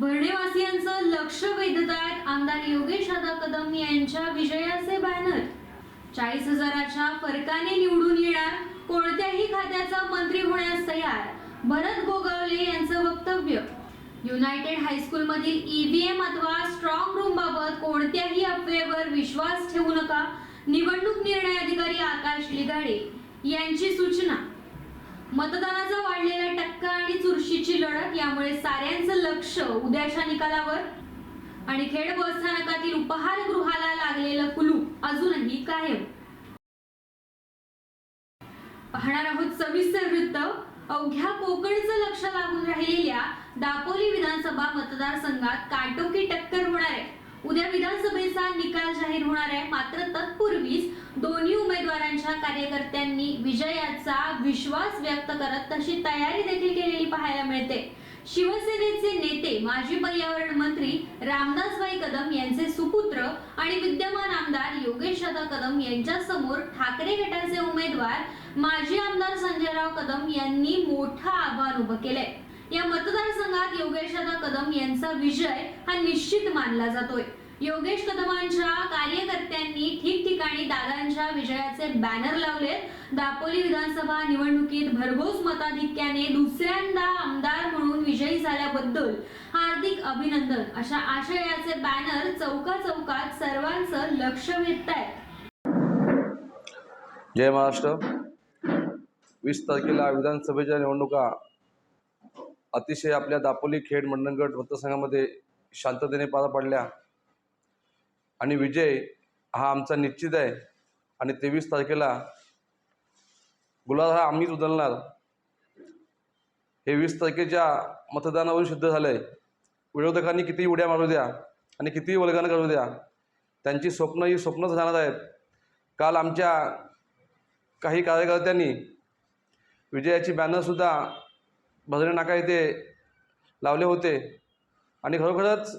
भरणेवासियांचं लक्ष वेधतायत आमदार योगेश दादा कदम यांच्या विजयाचे बॅनर चाळीस हजाराच्या फरकाने निवडून येणार कोणत्याही खात्याचा मंत्री होण्यास तयार भरत गोगावले यांचं वक्तव्य. युनायटेड हायस्कूल मधील ईव्हीएम अथवा स्ट्रॉंग रूम बाबत कोणत्याही अफवेवर विश्वास ठेवू नका. निवडणूक निर्णय अधिकारी आकाश लिगाडे यांची सूचना. मतदानाचा वाढलेला टक्का आणि चुरशीची लढत यामुळे साऱ्यांचं लक्ष उद्याच्या निकालावर. आणि खेड बस स्थानकातील उपहारगृहाला लागलेलं कुलूप अजूनही कायम. पाहणार आहोत सविस्तर वृत्त. अवघ्या कोकणचं लक्ष लागून राहिलेल्या दापोली विधानसभा मतदारसंघात काटोकी टक्कर होणार आहे. उद्या विधानसभेचा निकाल जाहीर होणार आहे. मात्र तत्पूर्वीच दोन्ही उमेदवारांच्या कार्यकर्त्यांनी विजयाचा विश्वास व्यक्त करत तशी तयारी देखील केलेली पाहायला मिळते. शिवसेनेचे नेते माजी पर्यावरण मंत्री रामदासबाई कदम यांचे सुपुत्र आणि विद्यमान आमदार योगेश दादा कदम यांच्या समोर ठाकरे गटाचे उमेदवार माजी आमदार संजयराव कदम यांनी मोठं आव्हान उभं केलंय. या मतदारसंघात योगेशदा कदम यांचा विजय हा निश्चित मानला जातोय. योगेश कदमांच्या कार्यकर्त्यांनी ठिकठिकाणी दादांच्या विजयाचे बॅनर लावले दापोली विधानसभा निवडणुकीत भरघोस मताधिक्याने दुसऱ्यांदा आमदार म्हणून विजयी झाल्याबद्दल हार्दिक अभिनंदन. अशा आशयाचे बॅनर चौका चौकात सर्वांचं लक्ष वेधत जय महाराष्ट्र. वीस तारखेला विधानसभेच्या निवडणुका अतिशय आपल्या दापोली खेड मंडणगड मतदारसंघामध्ये शांततेने पार पडल्या. आणि विजय हा आमचा निश्चित आहे. आणि तेवीस तारखेला गुलाल हा आम्हीच उदलणार हे वीस तारखेच्या मतदानावरून सिद्ध झालं आहे विरोधकांनी कितीही उड्या मारू द्या आणि कितीही वर्गानं करू द्या त्यांची स्वप्न ही स्वप्नच राहणार आहेत. काल आमच्या काही कार्यकर्त्यांनी विजयाची बॅनरसुद्धा भजने नाका येथे लावले होते. आणि खरोखरच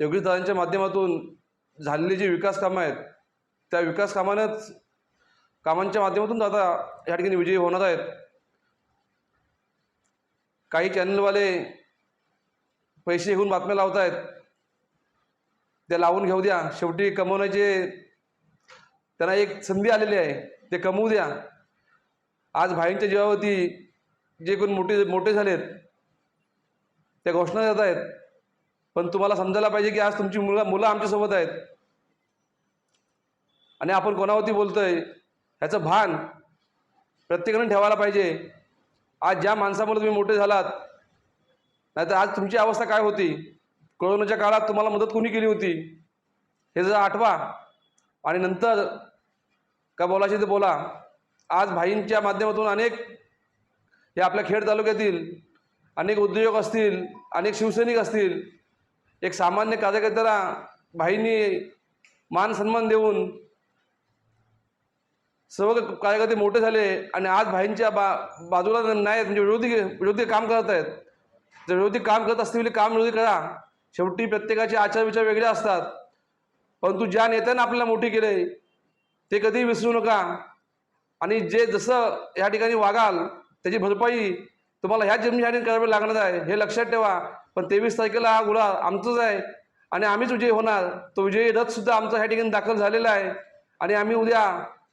योगेशदादांच्या माध्यमातून झालेली जी विकास कामं आहेत त्या विकास कामानंच कामांच्या माध्यमातून दादा या ठिकाणी विजयी होणार आहेत. काही चॅनलवाले पैसे घेऊन बातम्या लावत आहेत त्या लावून घेऊ द्या. शेवटी कमवण्याचे त्यांना एक संधी आलेली आहे. ते कमवू द्या. आज भाईंच्या जीवावरती जे कोण मोठे मोठे झालेत त्या घोषणा देत आहेत. पण तुम्हाला समजायला पाहिजे की आज तुमची मुलं मुलं आमच्यासोबत आहेत. आणि आपण कोणावरती बोलतोय ह्याचं भान प्रत्येकाने ठेवायला पाहिजे. आज ज्या माणसामुळे तुम्ही मोठे झालात नाहीतर आज तुमची अवस्था काय होती? कोरोनाच्या काळात तुम्हाला मदत कोणी केली होती? हे जर आठवा. आणि नंतर का बोलायचे ते बोला. आज भाईंच्या माध्यमातून अनेक हे आपल्या खेड तालुक्यातील अनेक उद्योजक असतील अनेक शिवसैनिक असतील एक सामान्य कार्यकर्त्याला भाईंनी मान सन्मान देऊन सर्व कार्यकर्ते मोठे झाले आणि आज भाईंच्या बा बाजूला नाही म्हणजे विरोधी विरोधी काम करत आहेत जर विरोधी काम करत असतील म्हणजे काम विरोधी करा. शेवटी प्रत्येकाचे आचार विचार वेगळे असतात. परंतु ज्या नेत्यानं आपल्याला मोठी केले ते कधीही विसरू नका. आणि जे जसं या ठिकाणी वागाल त्याची भरपाई तुम्हाला ह्या जन्मीसाठी करावी लागणार आहे हे लक्षात ठेवा. पण तेवीस तारखेला हा गुन्हा आमचाच आहे आणि आम्हीच विजयी होणार. तो विजयी रथसुद्धा आमचा ह्या ठिकाणी दाखल झालेला आहे. आणि आम्ही उद्या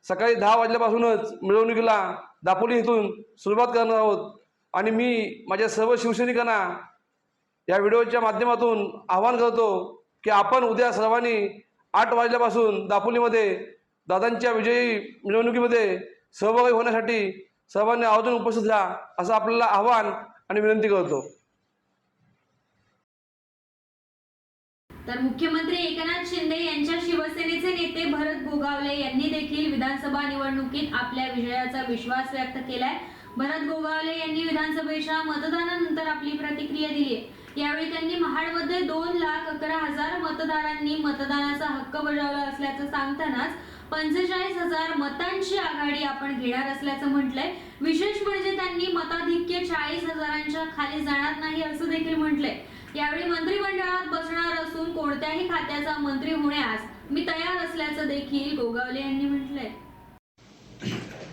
सकाळी दहा वाजल्यापासूनच मिरवणुकीला दापोली इथून सुरुवात करणार आहोत. आणि मी माझ्या सर्व शिवसैनिकांना या व्हिडिओच्या माध्यमातून आवाहन करतो की आपण उद्या सर्वांनी आठ वाजल्यापासून दापोलीमध्ये दादांच्या विजयी मिरवणुकीमध्ये सहभागी होण्यासाठी सर्वांनी आवर्जून उपस्थित राहा असं आपल्याला आव्हान आणि विनंती करतो. तर मुख्यमंत्री एकनाथ शिंदे यांच्या शिवसेनेचे नेते भरत गोगावले यांनी देखील विधानसभा निवडणुकीत आपल्या विजयाचा विश्वास व्यक्त केलाय. भरत गोगावले यांनी विधानसभेच्या मतदानानंतर आपली प्रतिक्रिया दिली यावेळी त्यांनी महाडमध्ये दोन लाख अकरा हजार मतदारांनी मतदानाचा हक्क बजावला असल्याचं सांगतानाच पंचेचाळीस हजार मतांची आघाडी आपण घेणार असल्याचं म्हटलंय. विशेष म्हणजे त्यांनी मताधिक्य चाळीस हजारांच्या खाली जाणार नाही असं देखील म्हटलंय. यावेळी मंत्रिमंडळात बसणार असून कोणत्याही खात्याचा मंत्री होण्यास मी तयार असल्याचं देखील गोगावले यांनी म्हटलंय.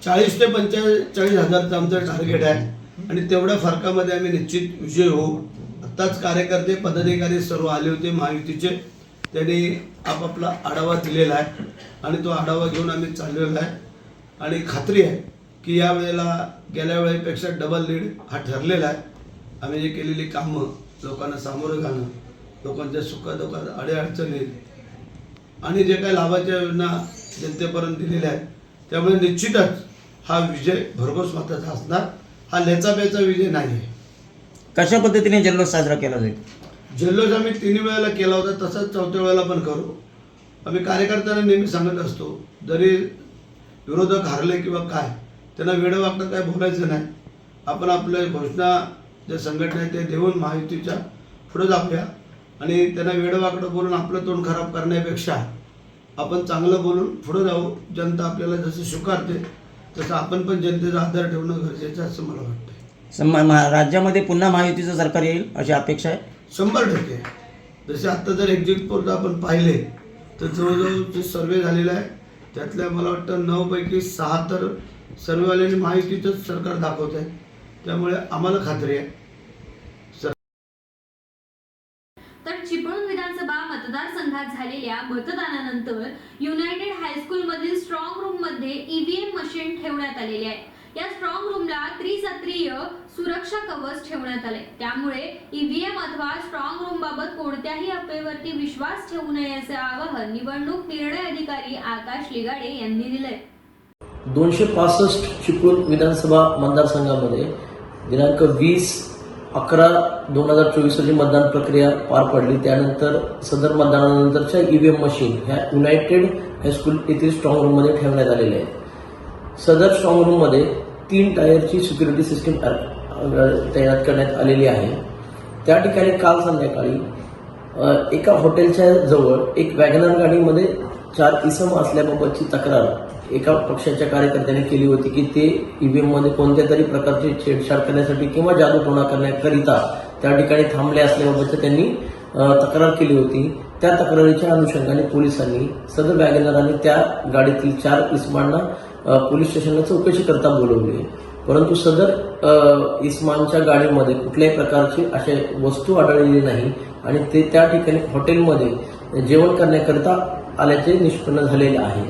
चाळीस ते पंचेचाळीस हजारचं आमचं टार्गेट आहे. आणि तेवढ्या फरकामध्ये आम्ही निश्चित विजय होऊ. आत्ताच कार्यकर्ते पदाधिकारी सर्व आले होते महायुतीचे. त्यांनी आपापला आढावा दिलेला आहे आणि तो आढावा घेऊन आम्ही चाललेलो आहे. आणि खात्री आहे की या वेळेला गेल्या वेळेपेक्षा डबल लीड हा ठरलेला आहे. आम्ही जे केलेली कामं लोकांना सामोरं घालणं लोकांच्या सुखदुःखात अडीअडचणीत आणि जे काही लाभाच्या योजना जनतेपर्यंत दिलेल्या आहेत त्यामुळे निश्चितच हा विजय भरघोस मताचा असणार. हा लेचापेचा विजय नाही आहे कशा पद्धतीने जल्लोष साजरा केला जाईल? जल्लोष आम्ही तिन्ही वेळेला केला होता तसंच चौथ्या वेळेला पण करू. आम्ही कार्यकर्त्यांना नेहमी सांगत असतो जरी विरोधक हारले किंवा काय त्यांना वेळ वागता काय बोलायचं नाही. आपण आपल्या घोषणा ज्या संघटना आहेत ते देऊन महायुतीच्या पुढे जाऊया. आणि त्यांना वेळं बोलून आपलं तोंड खराब करण्यापेक्षा आपण चांगलं बोलून पुढे जाऊ. जनता आपल्याला जसं स्वीकारते तसं आपण पण जनतेचा आदर ठेवणं गरजेचं असं मला वाटतं सम- राज्यामध्ये पुन्हा महायुतीचं सरकार येईल अशी अपेक्षा आहे. शंभर टक्के. जसे आत्ता जर एक्झिट पोल आपण पाहिले तर जवळजवळ जे सर्वे झालेला आहे त्यातल्या मला वाटतं नऊपैकी सहा तर सर्वेवाल्यांनी माहितीचंच सरकार दाखवत आहे त्यामुळे आम्हाला खात्री आहे. तर चिपळूण विधानसभा मतदारसंघात झालेल्या मतदानानंतर युनायटेड हायस्कूल मधील स्ट्रॉंग रूममध्ये ईव्हीएम मशीन ठेवण्यात आलेली आहे. या स्ट्रॉंग रूमला त्रिसत्रीय सुरक्षा कवच ठेवण्यात आले त्यामुळे ईव्हीएम अथवा स्ट्रॉंग रूम बाबत कोणत्याही अफवेवरती विश्वास ठेवू नये असे आवाहन निवडणूक निर्णय अधिकारी आकाश लिगाडे यांनी दिले दोनशे पासष्ट चिपळूण विधानसभा मतदारसंघामध्ये दिनांक वीस अकरा दोन हजार चोवीस रोजी मतदान प्रक्रिया पार पडली. त्यानंतर सदर मतदानानंतरच्या ईव्हीएम मशीन ह्या युनायटेड हायस्कूल येथील स्ट्रॉंग रूममध्ये ठेवण्यात आलेल्या आहेत. सदर स्ट्रॉंगरूममध्ये तीन टायरची सिक्युरिटी सिस्टीम तैनात करण्यात आलेली आहे. त्या ठिकाणी काल संध्याकाळी एका हॉटेलच्या जवळ एक वॅगनर गाडीमध्ये चार इसम असल्याबाबतची तक्रार एका पक्षाच्या कार्यकर्त्याने केली होती की ते ईव्हीएममध्ये कोणत्या तरी प्रकारची छेडछाड करण्यासाठी किंवा जादूटोणा करण्याकरिता त्या ठिकाणी थांबले असल्याबाबतचं त्यांनी तक्रार केली होती. त्या तक्रारीच्या अनुषंगाने पोलिसांनी सदर वॅगनर आणि त्या गाडीतील चार इसमांना पोलीस स्टेशनला चौकशी करता बोलवली परंतु सदर इस्मानच्या गाडीमध्ये कुठल्याही प्रकारची अशा वस्तू आढळलेली नाही आणि ते त्या ठिकाणी हॉटेलमध्ये जेवण करण्याकरिता आल्याचे निष्पन्न झालेले आहे.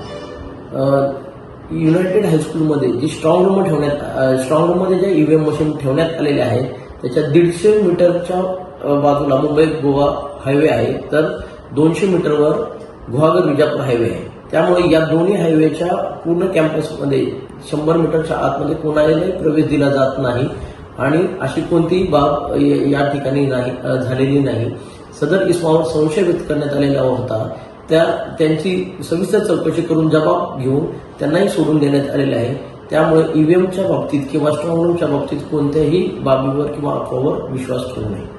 युनायटेड हायस्कूलमध्ये जी स्ट्रॉंग रूम ठेवण्यात स्ट्रॉंग रूममध्ये ज्या ईव्हीएम मशीन ठेवण्यात आलेल्या आहे त्याच्या दीडशे मीटरच्या बाजूला मुंबई गोवा हायवे आहे तर दोनशे मीटरवर गुहागर विजापूर हायवे आहे. त्यामुळे या दोन्ही हायवेच्या पूर्ण कॅम्पसमध्ये शंभर मीटरच्या आतमध्ये कोणालाही प्रवेश दिला जात नाही. आणि अशी कोणतीही बाब या ठिकाणी नाही झालेली नाही. सदर इस्मावर संशय व्यक्त करण्यात आलेला होता. त्या त्यांची सविस्तर चौकशी करून जबाब घेऊन त्यांनाही सोडून देण्यात आलेले आहे. त्यामुळे ईव्हीएमच्या बाबतीत किंवा स्ट्रॉंग रूमच्या बाबतीत कोणत्याही बाबीवर किंवा अफवावर विश्वास ठेवू नये.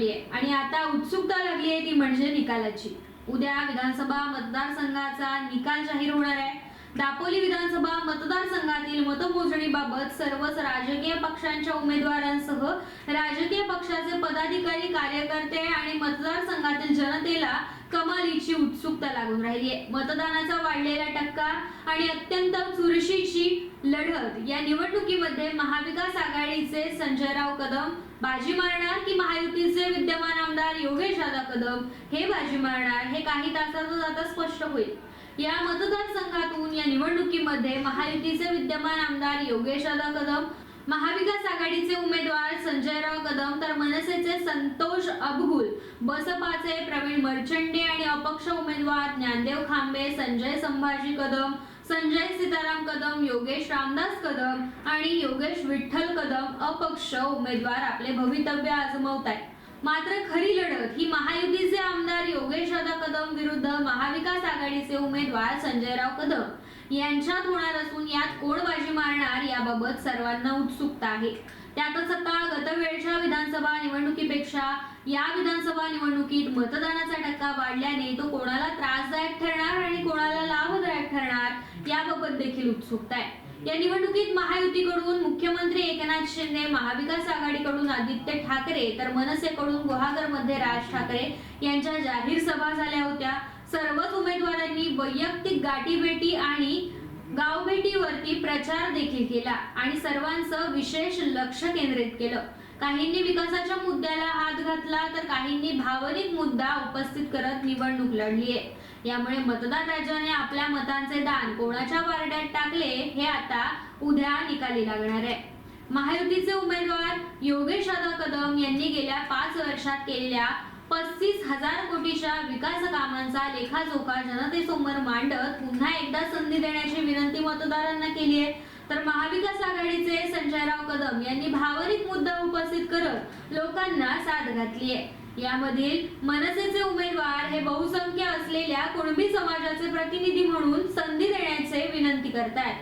प्रक्रिया आहे आणि आता उत्सुकता लागली आहे ती म्हणजे निकालाची. उद्या विधानसभा मतदारसंघाचा निकाल जाहीर होणार आहे. दापोली विधानसभा मतदारसंघातील मतमोजणीबाबत सर्वच राजकीय पक्षांच्या उमेदवारांसह राजकीय पक्षाचे पदाधिकारी कार्यकर्ते आणि मतदारसंघातील जनतेला कमालीची उत्सुकता लागून राहिली आहे मतदानाचा वाढलेला टक्का आणि अत्यंत चुरशीची लढत या निवडणुकीमध्ये महाविकास आघाडीचे संजयराव कदम बाजी मारणार की महायुतीचे विद्यमान आमदार योगेश दादा कदम? हे बाजी मारणार हे काही तासातच आता स्पष्ट होईल. या मतदारसंघातून या निवडणुकीमध्ये महायुतीचे विद्यमान आमदार योगेश दादा कदम महाविकास आघाडीचे उमेदवार संजयराव कदम तर मनसेचे संतोष अबहुल बसपाचे प्रवीण मर्चंडे आणि अपक्ष उमेदवार ज्ञानदेव खांबे संजय संभाजी कदम संजय सीताराम कदम योगेश रामदास कदम आणि योगेश विठ्ठल कदम अपक्ष उमेदवार आपले भवितव्य आजमवत आहेत मात्र खरी लढत ही महायुतीचे आमदार योगेश दादा कदम विरुद्ध महाविकास आघाडीचे उमेदवार संजयराव कदम यांच्यात होणार असून यात कोण बाजी मारणार याबाबत सर्वांना उत्सुकता आहे. त्यातच आता गतवेळ पेक्षा या विधानसभा निवडणुकीत मतदानाचा टक्का वाढल्याने तो कोणाला त्रासदायक ठरणार आणि कोणाला लाभदायक ठरणार याबाबत देखील उत्सुकता आहे या निवडणुकीत महायुतीकडून मुख्यमंत्री एकनाथ शिंदे महाविकास आघाडीकडून आदित्य ठाकरे तर मनसेकडून गुहागरमध्ये राज ठाकरे यांच्या जाहीर सभा झाल्या होत्या. सर्वच उमेदवारांनी वैयक्तिक गाठीभेटी आणि गावभेटीवरती प्रचार देखील केला आणि सर्वांचं विशेष लक्ष केंद्रित केलं. काहींनी विकासाच्या मुद्द्याला हात घातला तर काहींनी भावनिक मुद्दा उपस्थित करत निवडणूक लढली आहे. यामुळे मतदार राजाने आपल्या मतांचे दान कोणाच्या वारड्यात टाकले हे आता उद्या निकाली लागणार आहे. महायुतीचे उमेदवार योगेश दादा कदम यांनी गेल्या पाच वर्षात केलेल्या पस्तीस हजार कोटीच्या विकास कामांचा लेखाजोखा जनतेसमोर मांडत पुन्हा एकदा संधी देण्याची विनंती मतदारांना केली आहे. तर महाविकास आघाडीचे संजयराव कदम यांनी भावनिक मुद्दा उपस्थित करत लोकांना साथ घातली आहे. यामधील मनसेचे उमेदवार हे बहुसंख्य असलेल्या कुणबी समाजाचे प्रतिनिधी म्हणून संधी देण्याचे विनंती करतायत.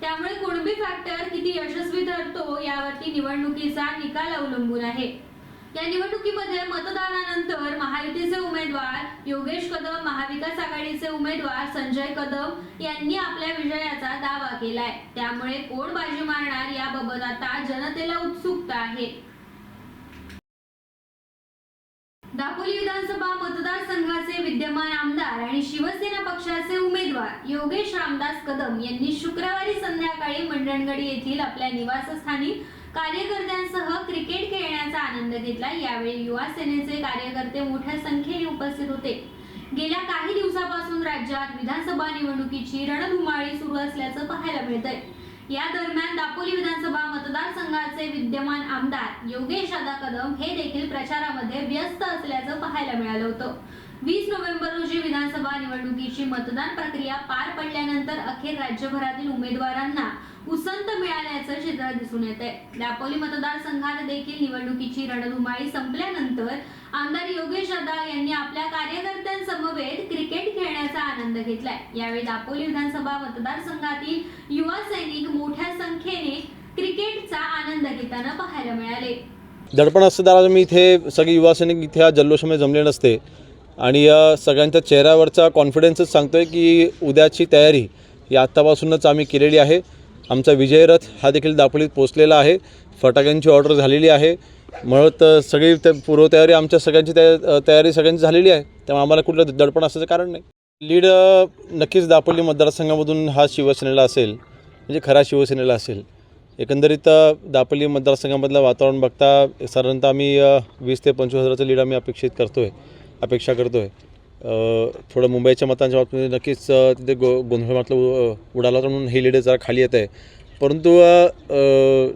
त्यामुळे कुणबी फॅक्टर किती यशस्वी ठरतो यावरती निवडणुकीचा निकाल अवलंबून आहे. या निवडणुकीमध्ये मतदानानंतर महायुतीचे उमेदवार योगेश कदम महाविकास आघाडीचे उमेदवार संजय कदम यांनी आपल्या विजयाचा दावा केलाय. त्यामुळे कोण बाजी मारणार याबाबत आता जनतेला उत्सुकता आहे. दापोली विधानसभा मतदारसंघाचे विद्यमान आमदार आणि शिवसेना पक्षाचे उमेदवार योगेश रामदास कदम यांनी शुक्रवारी संध्याकाळी मंडणगडी येथील आपल्या निवासस्थानी कार्यकर्त्यांसह क्रिकेट खेळण्याचा आनंद घेतला. यावेळी युवा सेनेचे कार्यकर्ते मोठ्या संख्येने उपस्थित होते. गेल्या काही दिवसापासून राज्यात विधानसभा निवडणुकीची रणधुमाळी सुरू असल्याचं पाहायला मिळतंय. या दरम्यान दापोली विधानसभा मतदारसंघाचे विद्यमान आमदार योगेश आदा कदम हे देखील प्रचारामध्ये व्यस्त असल्याचं पाहायला मिळालं होतं. वीस नोव्हेंबर रोजी विधानसभा निवडणुकीची मतदान प्रक्रिया पार पडल्यानंतर अखेर राज्यभरातील उमेदवारांना उसंत मिळाल्याचं चित्र दिसून येत आहे. दापोली मतदारसंघात देखील निवडणुकीची रणधुमाळी संपल्यानंतर आमदार योगेश दादा यांनी आपल्या कार्यकर्त्यांसमवेत क्रिकेट खेळण्याचा आनंद घेतलाय. यावेळी दापोली विधानसभा मतदारसंघातील युवा सैनिक मोठ्या संख्येने क्रिकेटचा आनंद घेताना पाहायला मिळाले. दडपण असते मी इथे सगळे युवा सैनिक इथे या जल्लोषामध्ये जमले नसते. आणि या सगळ्यांच्या चेहऱ्यावरचा कॉन्फिडन्सच सांगतोय की उद्याची तयारी ही आत्तापासूनच आम्ही केलेली आहे. आमचा विजय रथ हा देखील दापोलीत पोचलेला आहे. फटाक्यांची ऑर्डर झालेली आहे. म्हणत सगळी त्या पूर्वतयारी आमच्या सगळ्यांची तया तयारी सगळ्यांची झालेली आहे. त्यामुळे आम्हाला कुठलं दडपण असायचं कारण नाही. लीड नक्कीच दापोली मतदारसंघामधून हा शिवसेनेला असेल म्हणजे खरा शिवसेनेला असेल. एकंदरीत दापोली मतदारसंघामधलं वातावरण बघता साधारणतः आम्ही वीस ते पंचवीस हजाराचं लीड आम्ही अपेक्षित करतो आहे अपेक्षा करतो आहे थोडं मुंबईच्या मतांच्या बाबतीमध्ये नक्कीच तिथे गो गोंधळ उ- उडाला तर म्हणून हे लीड जरा खाली येत आहे. परंतु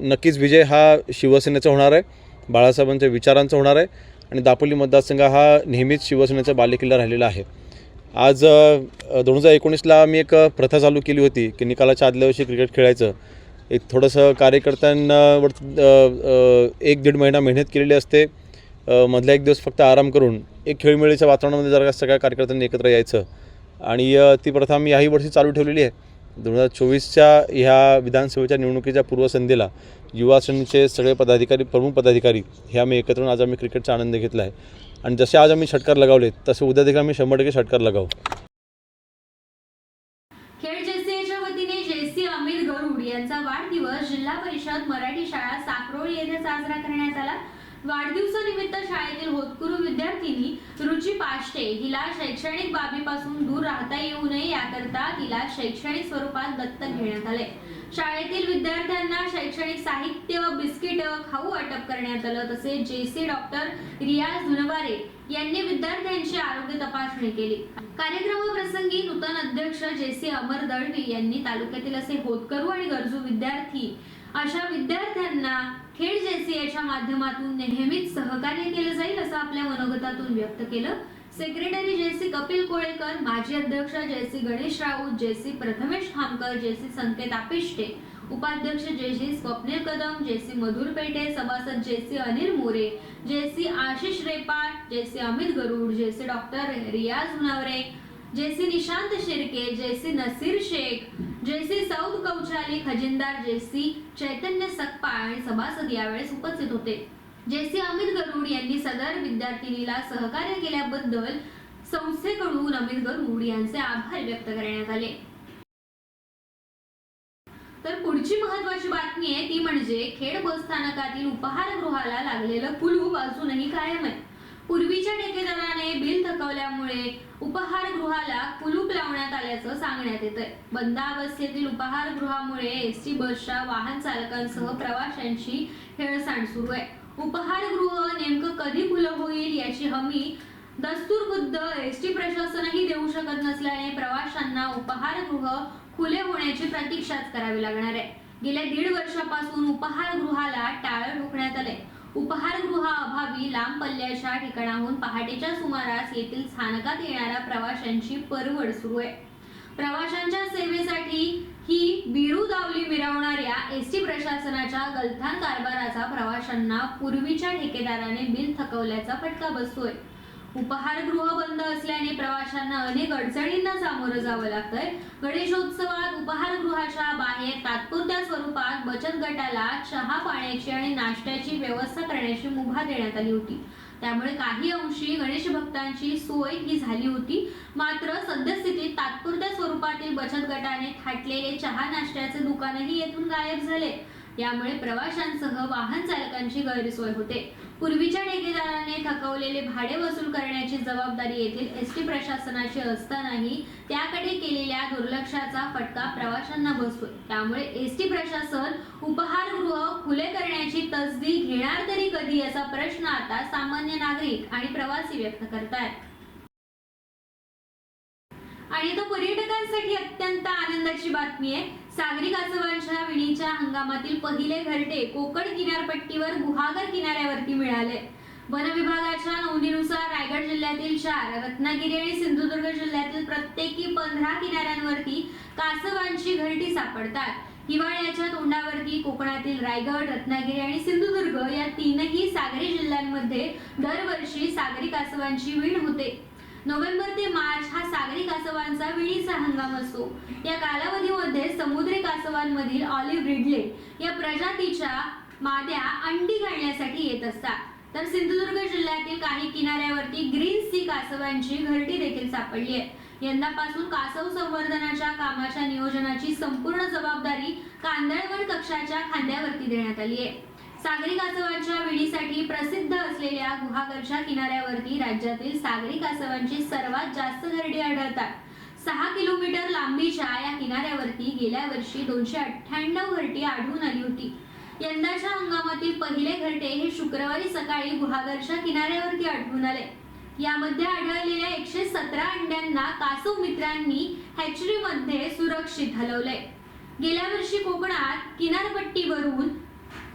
नक्कीच विजय हा शिवसेनेचा होणार आहे. बाळासाहेबांच्या विचारांचा होणार आहे. आणि दापोली मतदारसंघ हा नेहमीच शिवसेनेचा बालेकिल्ला राहिलेला आहे. आज दोन हजार एकोणीसला आम्ही एक प्रथा चालू केली होती की निकालाच्या आदल्या वर्षी क्रिकेट खेळायचं. एक थोडंसं कार्यकर्त्यांवर एक दीड महिना मेहनत केलेली असते. मधला एक दिवस फक्त आराम करून एक खेळमेळीच्या वातावरणामध्ये जरा सगळ्या कार्यकर्त्यांनी एकत्र यायचं. आणि ती प्रथा आम्ही याही वर्षी चालू ठेवलेली आहे. दोन हजार चोवीसच्या ह्या विधानसभेच्या निवडणुकीच्या पूर्वसंध्येला युवा सेनेचे सगळे पदाधिकारी प्रमुख पदाधिकारी हे आम्ही एकत्र आज आम्ही क्रिकेटचा आनंद घेतला आहे. आणि जसे आज आम्ही षटकार लगावले तसे उद्या देखील आम्ही शंभर टक्के षटकार लगावू खेड जेसीएच्या वतीने जेसी अमित गरुड यांचा वाढदिवस जिल्हा परिषद मराठी शाळा साकरोळी येथे साजरा करण्यात आला वाढदिवसानिमित्त शाळेतील होतकुरू विद्यार्थिनी रुची पाष्टे हिला शैक्षणिक बाबीपासून दूर राहता येऊ नये याकरता तिला शैक्षणिक स्वरूपात दत्तक घेण्यात आले. शाळेतील विद्यार्थ्यांना शैक्षणिक साहित्य बिस्किट खाऊ अटक करण्यात आलं तसेच जेसी डॉक्टर रियाज धुनवारे यांनी विद्यार्थ्यांची आरोग्य तपासणी केली. कार्यक्रमाप्रसंगी नूतन अध्यक्ष जेसी अमर दळवी यांनी तालुक्यातील असे होतकरू आणि गरजू विद्यार्थी अशा विद्यार्थ्यांना खेड जेसीएच्या माध्यमातून नेहमीच सहकार्य केलं जाईल असं आपल्या मनोगतातून व्यक्त केलं सेक्रेटरी जेसी कपिल कोळेकर माजी अध्यक्ष JC Ganesh Raut JC Prathamesh Khamkar JC Sanket Apishte उपाध्यक्ष जेसी स्वप्नील कदम जेसी मधुर पेटे सभासद JC Anil More JC Ashish Repal JC Amit Garud JC doctor Riyaz Hunaware JC Nishant Shirke JC Naseer Shaikh JC Saud Kauchali खजिनदार JC Chaitanya Sakpal आणि सभासद यावेळेस उपस्थित होते. JC Amit गरुड यांनी सदर विद्यार्थिनीला सहकार्य केल्याबद्दल संस्थेकडून अमित गरुड यांचे आभार व्यक्त करण्यात आले. तर पुढची महत्वाची बातमी आहे ती म्हणजे खेड बस स्थानकातील उपहारगृहाला लागलेलं कुलूप अजूनही कायम आहे. पूर्वीच्या ठेकेदाराने बिल थकवल्यामुळे उपहारगृहाला कुलूप लावण्यात आल्याचं सांगण्यात येतंय. बंद अवस्थेतील उपहारगृहामुळे एस टी बसच्या वाहन चालकांसह प्रवाशांची हेळसांड सुरू आहे. उपहारगृह नेमकं कधी खुलं होईल याची हमी दस्तूरबुद्ध एस टी प्रशासनही देऊ शकत नसल्याने प्रवाशांना उपहारगृह खुले होण्याची प्रतीक्षाच करावी लागणार आहे. गेल्या दीड वर्षापासून उपहारगृहाला टाळं ठोकण्यात आले उपहारगृहाअभावी लांब पल्ल्याच्या ठिकाणाहून पहाटेच्या सुमारास येथील स्थानकात येणाऱ्या प्रवाशांची परवड सुरू आहे. प्रवाशांच्या सेवेसाठी ही बिरू दावली मिरवणाऱ्या एस टी प्रशासनाच्या गलथान कारभाराचा प्रवाशांना पूर्वीच्या ठेकेदाराने बिल थकवल्याचा फटका बसतोय. उपहारगृह बंद असल्याने प्रवाशांना अनेक अडचणींना सामोरं जावं लागतंय. गणेशोत्सवात उपहारगृहाच्या बाहेर तात्पुरत्या स्वरूपात बचत गटाला चहा पाण्याची आणि नाश्त्याची व्यवस्था करण्याची मुभा देण्यात आली होती. त्यामुळे काही अंशी गणेश भक्तांची सोय ही झाली होती. मात्र सद्यस्थितीत तात्पुरत्या स्वरूपातील बचत गटाने थाटलेले चहा नाश्त्याचे दुकानही येथून गायब झाले. यामुळे प्रवाशांसह वाहन चालकांची गैरसोय होते. पूर्वीच्या ठेकेदाराने थकवलेले भाडे वसूल करण्याची जबाबदारी येथील एस टी प्रशासनाची असतानाही त्याकडे केलेल्या दुर्लक्षाचा फटका प्रवाशांना बसतो त्यामुळे एस टी प्रशासन उपहारगृह खुले करण्याची तसदी घेणार तरी कधी असा प्रश्न आता सामान्य नागरिक आणि प्रवासी व्यक्त करतायत. आणि तो पर्यटकांसाठी अत्यंत आनंदाची बातमी आहे. सागरी कासवांच्या विणीच्या हंगामातील पहिले घरटे कोकण किनारपट्टीवर गुहागर किनाऱ्यावरती मिळाले. वन विभागाच्या नोंदीनुसार रायगड जिल्ह्यातील चार रत्नागिरी आणि सिंधुदुर्ग जिल्ह्यातील प्रत्येकी पंधरा किनाऱ्यांवरती कासवांची घरटी सापडतात. हिवाळ्याच्या तोंडावरती कोकणातील रायगड रत्नागिरी आणि सिंधुदुर्ग या तीनही सागरी जिल्ह्यांमध्ये दरवर्षी सागरी कासवांची विण होते. नोव्हेंबर ते मार्च हा सागरी कासवांचा विणीचा हंगाम असतो. या कालावधीमध्ये समुद्री कासवांमधील ऑलिव्ह रिडले या प्रजातीच्या माद्या अंडी घालण्यासाठी येत असतात. तर सिंधुदुर्ग जिल्ह्यातील काही किनाऱ्यावरती ग्रीन सी कासवांची घरटी देखील सापडली आहे. यंदापासून कासव संवर्धनाच्या कामाच्या नियोजनाची संपूर्ण जबाबदारी कांदळवन कक्षाच्या खांद्यावरती देण्यात आली आहे. सागरी कासवांच्या विणीसाठी प्रसिद्ध असलेल्या गुहागरच्या किनाऱ्यावरती राज्यातील सागरी कासवांची सर्वात जास्त घरडी आढळतात. सहा किलोमीटर लांबीच्या या किनाऱ्यावरती गेल्या वर्षी दोनशे अठ्ठ्याण्णव घरटी आढळून आली होती. यंदाच्या हंगामातील पहिले घरटे हे शुक्रवारी सकाळी गुहागरच्या किनाऱ्यावरती आढळून आले. यामध्ये आढळलेल्या एकशे सतरा अंड्यांना कासव मित्रांनी हॅचरीमध्ये सुरक्षित हलवले. गेल्या वर्षी कोकणात किनारपट्टीवरून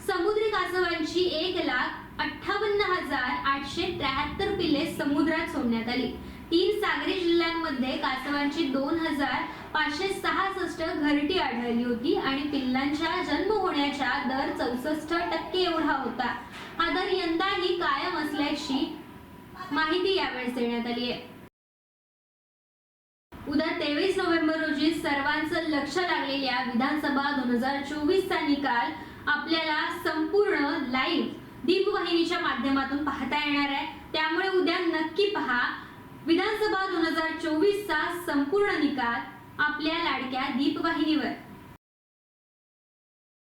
समुद्री कासवांची एक लाख अठ्ठावन्न हजार आठशे त्र्याहत्तर पिल्ले समुद्रात सोडण्यात आली. तीन सागरी जिल्ह्यांमध्ये कासवांची दोन हजार पाचशे सहासष्ट घरटी आढळली होती आणि पिल्लांच्या जन्म होण्याच्या दर चौसष्ट टक्के एवढा होता. हा दर यंदाही कायम असल्याची माहिती यावेळेस देण्यात आली आहे. उद्या तेवीस नोव्हेंबर रोजी सर्वांचं लक्ष लागलेल्या विधानसभा दोन हजार चोवीसचा निकाल आपल्याला संपूर्ण लाईव्ह दीपवाहिनीच्या माध्यमातून पाहता येणार आहे. त्यामुळे उद्या नक्की पहा विधानसभा दोन हजार चोवीसचा संपूर्ण निकाल आपल्या लाडक्या दीपवाहिनीवर.